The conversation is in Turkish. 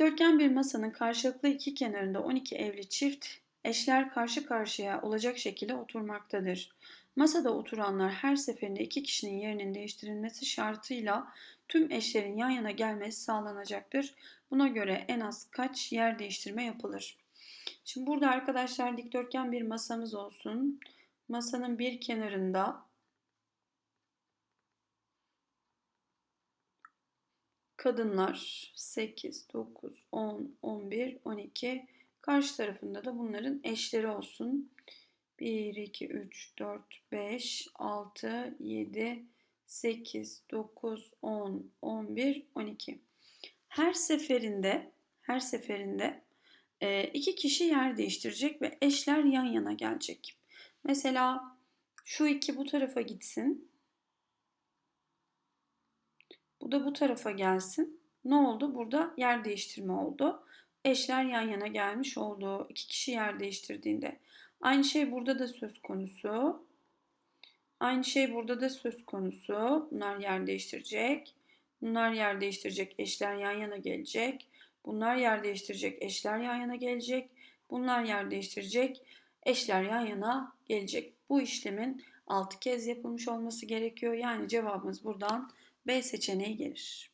Dikdörtgen bir masanın karşılıklı iki kenarında 12 evli çift eşler karşı karşıya olacak şekilde oturmaktadır. Masada oturanlar her seferinde iki kişinin yerinin değiştirilmesi şartıyla tüm eşlerin yan yana gelmesi sağlanacaktır. Buna göre en az kaç yer değiştirme yapılır? Şimdi burada arkadaşlar dikdörtgen bir masamız olsun. Masanın bir kenarında kadınlar 8, 9, 10, 11, 12. Karşı tarafında da bunların eşleri olsun. 1, 2, 3, 4, 5, 6, 7, 8, 9, 10, 11, 12. Her seferinde her seferinde e, iki kişi yer değiştirecek ve eşler yan yana gelecek. Mesela şu iki bu tarafa gitsin. Bu da bu tarafa gelsin. Ne oldu? Burada yer değiştirme oldu. Eşler yan yana gelmiş oldu. İki kişi yer değiştirdiğinde. Aynı şey burada da söz konusu. Aynı şey burada da söz konusu. Bunlar yer değiştirecek. Bunlar yer değiştirecek. Eşler yan yana gelecek. Bunlar yer değiştirecek. Eşler yan yana gelecek. Bunlar yer değiştirecek. Eşler yan yana gelecek. Bu işlemin 6 kez yapılmış olması gerekiyor. Yani cevabımız buradan B seçeneği gelir.